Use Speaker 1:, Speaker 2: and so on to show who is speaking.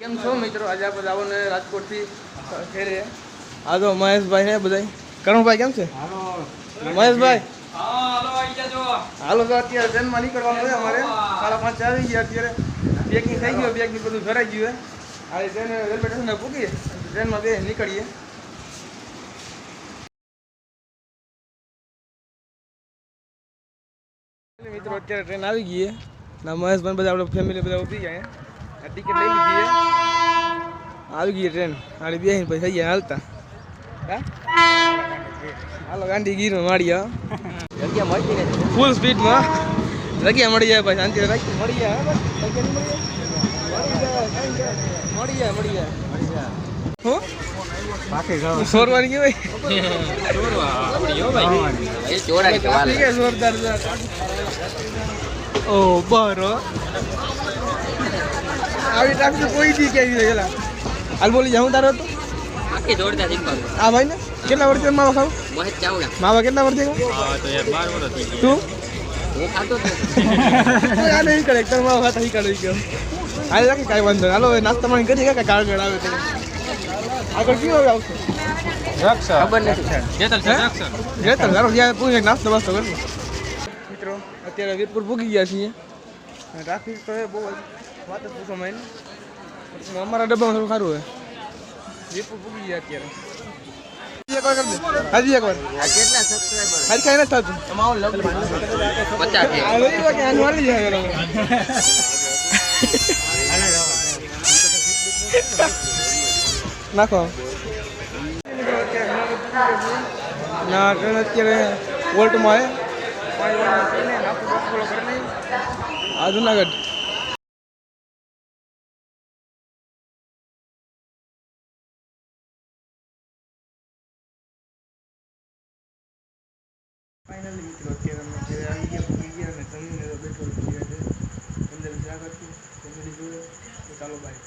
Speaker 1: કેમ છો મિત્રો? આજે આપણે જવાનું છે રાજકોટથી ઘેરે આ તો મહેશભાઈ ને બધા કરણભાઈ કેમ છે? મહેશભાઈ. હાલો તો અત્યારે ટ્રેનમાં નીકળવાનું છે અમારે. સાડા પાંચ આવી ગયા અત્યારે. પેકિંગ થઈ ગયું બેગની બધું ભરાઈ ગયું આજે ટ્રેન રેલવે સ્ટેશને પૂકીએ ટ્રેનમાં બે નીકળીએ. મિત્રો અત્યારે ટ્રેન આવી ગઈ છે. ના મહેશભાઈ બધા આપણે ફેમિલી બધા ઊભી ગયા ટિકિટ લઈ લીધી આવી ગઈ ટ્રેન. આડી બેસીને પછી થઈ ગયા હાલતા. હા હાલો ગાંધી ગીરમાં મારી ફૂલ સ્પીડમાં જગ્યા મળી જાય ભાઈ શાંતિ રાખી મળી જાય મળી જાય? મળી જાય સોરવાની કેવાય જોરદાર. ઓ બરો. આવી ટ્રાફિક કોઈ દી કેવી પેલા હાલ બોલી જાઉં તારો તો?
Speaker 2: આખી જોરદાર શીખવાનું
Speaker 1: આ ભાઈ ને કેટલા વર્ષથી માવા ખાવ?
Speaker 2: મોહિત ચાવડા.
Speaker 1: માવા કેટલા વર્ષથી ખાવ તું
Speaker 2: હું ખાતો
Speaker 1: તો આ નહીં કરે એકદમ માવા ખાતા શીખાડો ગયો હાલ રાખી કાંઈ વાંધો નહીં. હાલો હવે નાસ્તા પાણી કરી કાંઈ કાળ આવે તો? આગળ કયું હવે આવશે?
Speaker 2: ખબર નથી.
Speaker 1: જે તો ચાલો જ્યાં પૂછે નાસ્તો વાસ્તો કરી. મિત્રો અત્યારે વીરપુર પૂગી ગયા છીએ. ટ્રાફિક તો એ બહુ વાત જ પૂછો માઈને. અમારા ડબ્બામાં થોડું ખારું હોય. વીરપુર પૂગી ગયા અત્યારે. હજી એક વાર કરી દે. હજી એક વાર.
Speaker 2: આ કેટલા સબસ્ક્રાઇબર
Speaker 1: હજી કાંઈ નથી થતું.
Speaker 2: પચાસ છે.
Speaker 1: આ લઈ લો કે આનું હાલી જાય. નાખો ના ટ્રેન અત્યારે વોલ્ટમાં આવે આ જુનાગઢ. ફાઇનલી મિત્રો અત્યારે અમે ઘરે આવી ગયા પૂરી ગયા અને જમીને બેઠો છું ઘરે. અંદર જાગર છું ફેમિલી તો ચાલો બાય